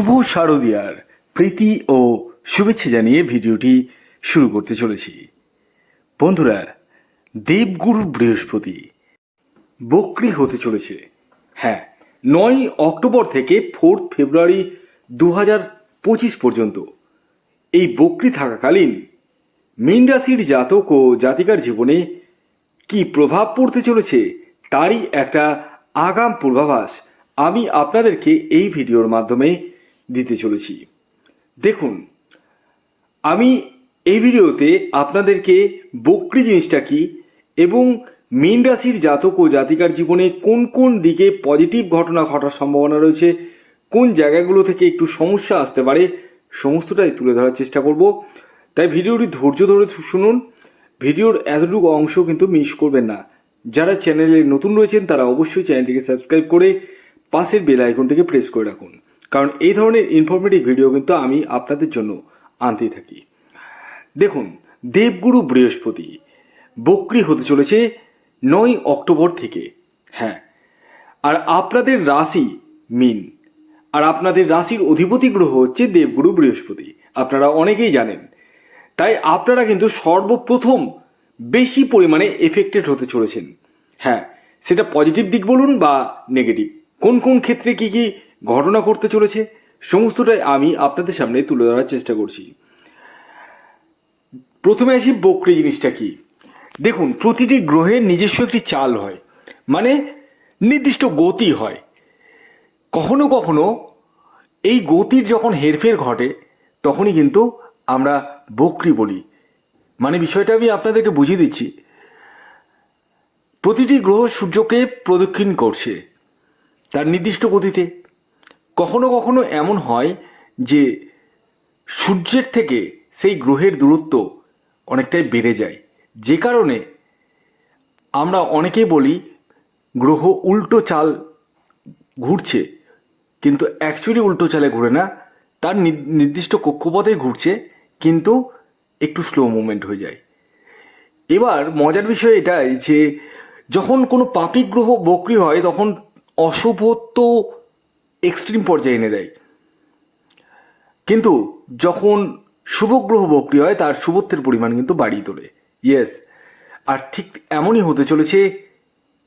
শুভ শারদিয়ার প্রীতি ও শুভেচ্ছা জানিয়ে ভিডিওটি শুরু করতে চলেছি। বন্ধুরা, দেবগুরু বৃহস্পতি বক্রি হতে চলেছে। হ্যাঁ নয় অক্টোবর থেকে ফোর্থ ফেব্রুয়ারি দু হাজার পঁচিশ পর্যন্ত। এই বক্রি থাকাকালীন মীন রাশির জাতক ও জাতিকার জীবনে কি প্রভাব পড়তে চলেছে তারই একটা আগাম পূর্বাভাস আমি আপনাদেরকে এই ভিডিওর মাধ্যমে দিতে চলেছি। দেখুন, আমি এই ভিডিওতে আপনাদেরকে বক্রি জিনিসটা কি এবং মীন রাশির জাতক ও জাতিকার জীবনে কোন কোন দিকে পজিটিভ ঘটনা ঘটার সম্ভাবনা রয়েছে, কোন জায়গাগুলো থেকে একটু সমস্যা আসতে পারে, সমস্তটাই তুলে ধরার চেষ্টা করব। তাই ভিডিওটি ধৈর্য ধরে শুনুন। ভিডিওর এতটুকু অংশ কিন্তু মিস করবেন না। যারা চ্যানেলে নতুন রয়েছেন, তারা অবশ্যই চ্যানেলটিকে সাবস্ক্রাইব করে পাশের বেল আইকনটিকে প্রেস করে রাখুন। কারণ এই ধরনের ইনফরমেটিভ ভিডিও কিন্তু আমি আপনাদের জন্য আনতেই থাকি। দেখুন, দেবগুরু বৃহস্পতি বক্রি হতে চলেছে নয় অক্টোবর থেকে। হ্যাঁ আর আপনাদের রাশি মিন। আর আপনাদের রাশির অধিপতি গ্রহ হচ্ছে দেবগুরু বৃহস্পতি। আপনারা অনেকেই জানেন। তাই আপনারা কিন্তু সর্বপ্রথম বেশি পরিমাণে এফেক্টেড হতে চলেছেন। হ্যাঁ সেটা পজিটিভ দিক বলুন বা নেগেটিভ কোন কোন ক্ষেত্রে কি কি ঘটনা করতে চলেছে, সমস্তটাই আমি আপনাদের সামনে তুলে ধরার চেষ্টা করছি। প্রথমে আসি বক্রি জিনিসটা কি? দেখুন, প্রতিটি গ্রহের নিজস্ব একটি চাল হয় মানে নির্দিষ্ট গতি হয়। কখনো কখনো এই গতির যখন হেরফের ঘটে, তখনই কিন্তু আমরা বক্রি বলি। মানে বিষয়টা আমি আপনাদেরকে বুঝিয়ে দিচ্ছি। প্রতিটি গ্রহ সূর্যকে প্রদক্ষিণ করছে, তার নির্দিষ্ট গতিতে। কখনো কখনো এমন হয় যে সূর্যের থেকে সেই গ্রহের দূরত্ব অনেকটাই বেড়ে যায়। যে কারণে আমরা অনেকেই বলি, গ্রহ উল্টো চাল ঘুরছে, কিন্তু অ্যাকচুয়ালি উল্টো চালে ঘুরে না। তার নির্দিষ্ট কক্ষপথে ঘুরছে, কিন্তু একটু স্লো মুভমেন্ট হয়ে যায়। এবার মজার বিষয় এটাই যে, যখন কোনো পাপি গ্রহ বক্রি হয়, তখন অশুভত্ব এক্সট্রিম পর্যায়ে এনে দেয়। কিন্তু যখন শুভ গ্রহ বক্রি হয়, তার শুভত্বের পরিমাণ কিন্তু বাড়িয়ে তোলে। ইয়েস আর ঠিক এমনই হতে চলেছে,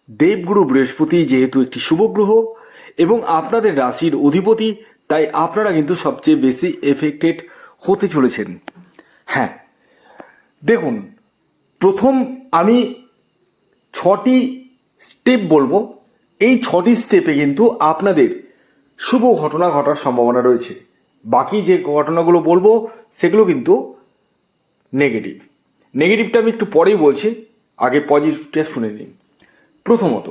দেবগুরু বৃহস্পতি যেহেতু একটি শুভ গ্রহ এবং আপনাদের রাশির অধিপতি, তাই আপনারা কিন্তু সবচেয়ে বেশি এফেক্টেড হতে চলেছেন। হ্যাঁ দেখুন, প্রথম আমি ছটি স্টেপ বলব। এই ছটি স্টেপে কিন্তু আপনাদের শুভ ঘটনা ঘটার সম্ভাবনা রয়েছে। বাকি যে ঘটনাগুলো বলব, সেগুলো কিন্তু নেগেটিভ নেগেটিভটা আমি একটু পরেই বলছি, আগে পজিটিভটা শুনে নিন। প্রথমত,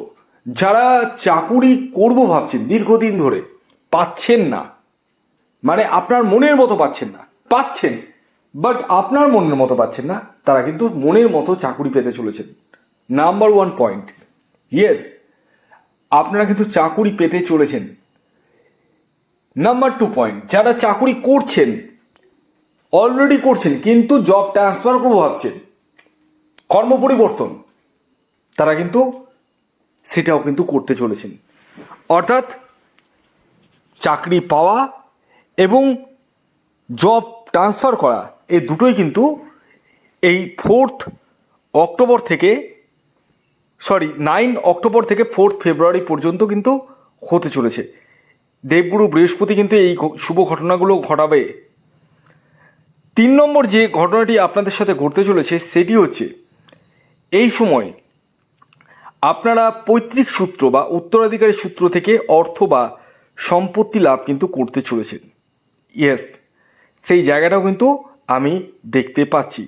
যারা চাকুরি করব ভাবছেন, দীর্ঘদিন ধরে, পাচ্ছেন না। মানে আপনার মনের মতো পাচ্ছেন না। পাচ্ছেন বাট আপনার মনের মতো পাচ্ছেন না, তারা কিন্তু মনের মতো চাকুরি পেতে চলেছেন। নাম্বার ওয়ান পয়েন্ট ইয়েস আপনারা কিন্তু চাকুরি পেতে চলেছেন। নাম্বার টু পয়েন্ট যারা চাকুরি করছেন অলরেডি করছেন, কিন্তু জব ট্রান্সফার করব ভাবছেন, কর্ম পরিবর্তন, তারা কিন্তু সেটাও কিন্তু করতে চলেছেন। অর্থাৎ চাকরি পাওয়া এবং জব ট্রান্সফার করা, এই দুটোই কিন্তু এই ফোর্থ অক্টোবর থেকে সরি নাইন অক্টোবর থেকে ফোর্থ ফেব্রুয়ারি পর্যন্ত কিন্তু হতে চলেছে। দেবগুরু বৃহস্পতি কিন্তু এই শুভ ঘটনাগুলো ঘটাবে। তিন নম্বর যে ঘটনাটি আপনাদের সাথে ঘটতে চলেছে সেটি হচ্ছে, এই সময় আপনারা পৈতৃক সূত্র বা উত্তরাধিকারী সূত্র থেকে অর্থ বা সম্পত্তি লাভ কিন্তু করতে চলেছেন। ইয়েস সেই জায়গাটাও কিন্তু আমি দেখতে পাচ্ছি।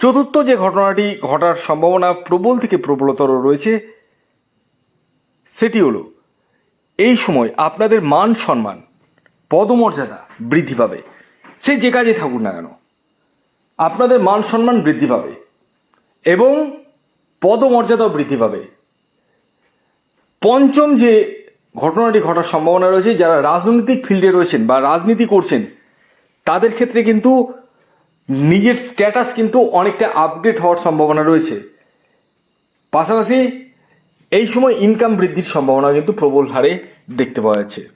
চতুর্থ যে ঘটনাটি ঘটার সম্ভাবনা প্রবল থেকে প্রবলতর রয়েছে, সেটি হলো এই সময় আপনাদের মান সম্মান, পদমর্যাদা বৃদ্ধি পাবে। সে যে কাজে থাকুক না কেন, আপনাদের মান সম্মান বৃদ্ধি পাবে এবং পদমর্যাদাও বৃদ্ধি পাবে। পঞ্চম যে ঘটনাটি ঘটার সম্ভাবনা রয়েছে, যারা রাজনৈতিক ফিল্ডে রয়েছেন বা রাজনীতি করছেন, তাদের ক্ষেত্রে কিন্তু নিজের স্ট্যাটাস কিন্তু অনেকটা আপডেট হওয়ার সম্ভাবনা রয়েছে। পাশাপাশি এই সময় ইনকাম বৃদ্ধির সম্ভাবনা কিন্তু প্রবল হারে দেখতে পাওয়া যাচ্ছে।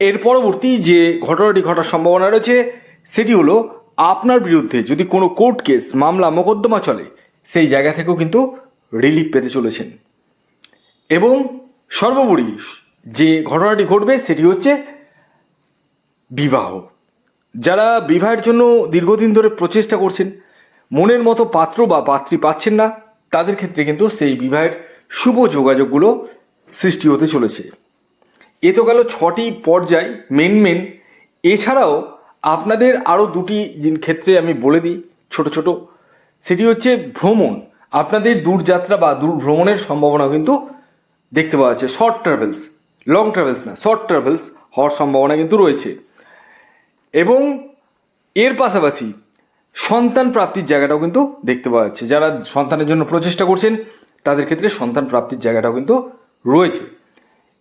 এর পরবর্তী যে ঘটনাটি ঘটার সম্ভাবনা রয়েছে, সেটি হলো আপনার বিরুদ্ধে যদি কোনো কোর্ট কেস মামলা, মোকদ্দমা চলে, সেই জায়গা থেকেও কিন্তু রিলিফ পেতে চলেছেন। এবং সর্বোপরি যে ঘটনাটি ঘটবে, সেটি হচ্ছে বিবাহ। যারা বিবাহের জন্য দীর্ঘদিন ধরে প্রচেষ্টা করছেন, মনের মতো পাত্র বা পাত্রী পাচ্ছেন না তাদের ক্ষেত্রে কিন্তু সেই বিবাহের শুভ যোগাযোগগুলো সৃষ্টি হতে চলেছে। এ তো গেল ছটি পর্যায় মেন মেন এছাড়াও আপনাদের আরও দুটি ক্ষেত্রে আমি বলে দিই, ছোট ছোট। সেটি হচ্ছে ভ্রমণ। আপনাদের দূরযাত্রা বা দূর ভ্রমণের সম্ভাবনা কিন্তু দেখতে পাওয়া যাচ্ছে। শর্ট ট্রাভেলস লং ট্রাভেলস না শর্ট ট্রাভেলস হওয়ার সম্ভাবনা কিন্তু রয়েছে। এবং এর পাশাপাশি সন্তান প্রাপ্তির জায়গাটাও কিন্তু দেখতে পাওয়া যাচ্ছে। যারা সন্তানের জন্য প্রচেষ্টা করছেন, তাদের ক্ষেত্রে সন্তান প্রাপ্তির জায়গাটাও কিন্তু রয়েছে।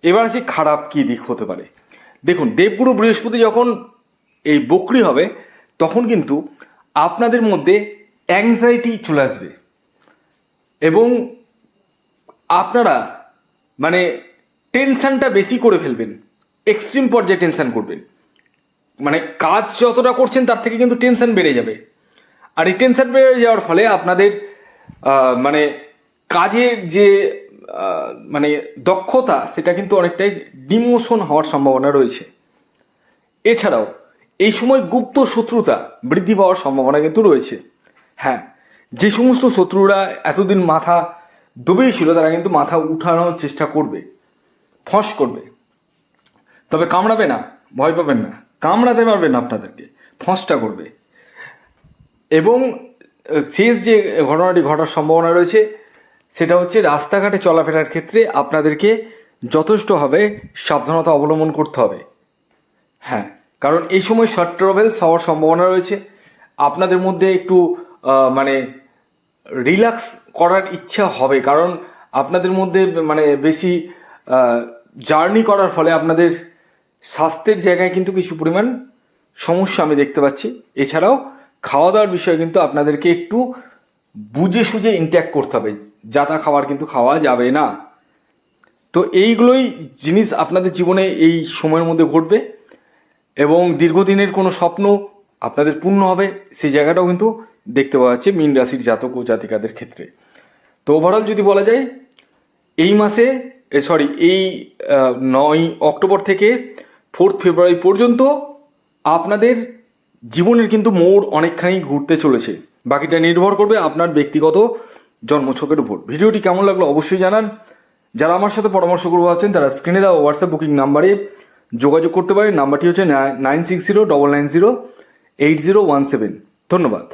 এবার আসি খারাপ কী দিক হতে পারে। দেখুন, দেবগুরু বৃহস্পতি যখন এই বকরি হবে, তখন কিন্তু আপনাদের মধ্যে অ্যাংজাইটি চলে আসবে। এবং আপনারা মানে টেনশানটা বেশি করে ফেলবেন। এক্সট্রিম পর্যায়ে টেনশান করবেন। মানে কাজ যতটা করছেন, তার থেকে কিন্তু টেনশন বেড়ে যাবে। আর এই টেনশন বেড়ে যাওয়ার ফলে আপনাদের মানে কাজের যে মানে দক্ষতা, সেটা কিন্তু অনেকটাই ডিমোশন হওয়ার সম্ভাবনা রয়েছে। এছাড়াও, এই সময় গুপ্ত শত্রুতা বৃদ্ধি পাওয়ার সম্ভাবনা কিন্তু রয়েছে। হ্যাঁ যে সমস্ত শত্রুরা এতদিন মাথা ডুবেই ছিল, তারা কিন্তু মাথা উঠানোর চেষ্টা করবে, ফস করবে। তবে কামড়াবে না, ভয় পাবেন না। কামড়াতে পারবে না আপনাদেরকে, ফসটা করবে। এবং শেষ যে ঘটনাটি ঘটার সম্ভাবনা রয়েছে, সেটা হচ্ছে রাস্তাঘাটে চলাফেরার ক্ষেত্রে আপনাদেরকে যথেষ্টভাবে সাবধানতা অবলম্বন করতে হবে। হ্যাঁ কারণ এই সময় শর্ট ট্রাভেলস হওয়ার সম্ভাবনা রয়েছে। আপনাদের মধ্যে একটু মানে রিল্যাক্স করার ইচ্ছা হবে, কারণ আপনাদের মধ্যে মানে বেশি জার্নি করার ফলে আপনাদের স্বাস্থ্যের জায়গায় কিন্তু কিছু পরিমাণ সমস্যা আমি দেখতে পাচ্ছি। এছাড়াও খাওয়া দাওয়ার বিষয়ে কিন্তু আপনাদেরকে একটু বুঝে সুঝে ইনট্যাক্ট করতে হবে। যা তা খাবার কিন্তু খাওয়া যাবে না। তো এইগুলোই জিনিস আপনাদের জীবনে এই সময়ের মধ্যে ঘটবে এবং দীর্ঘদিনের কোনো স্বপ্ন আপনাদের পূর্ণ হবে, সেই জায়গাটাও কিন্তু দেখতে পাওয়া যাচ্ছে মীন রাশির জাতক ও জাতিকাদের ক্ষেত্রে। তো ওভারঅল যদি বলা যায়, এই মাসে সরি এই নয় অক্টোবর থেকে ফোর্থ ফেব্রুয়ারি পর্যন্ত আপনাদের জীবনের কিন্তু মোড় অনেকখানি ঘুরতে চলেছে। বাকিটা নির্ভর করবে আপনার ব্যক্তিগত জন্মছকের উপর। ভিডিওটি কেমন লাগল অবশ্যই জানান। যারা আমার সাথে পরামর্শ করব আছেন তারা স্ক্রিনে দেওয়া হোয়াটসঅ্যাপ বুকিং নাম্বারে যোগাযোগ করতে পারেন। নাম্বারটি হচ্ছে nine six zero double nine zero eight zero one seven ধন্যবাদ।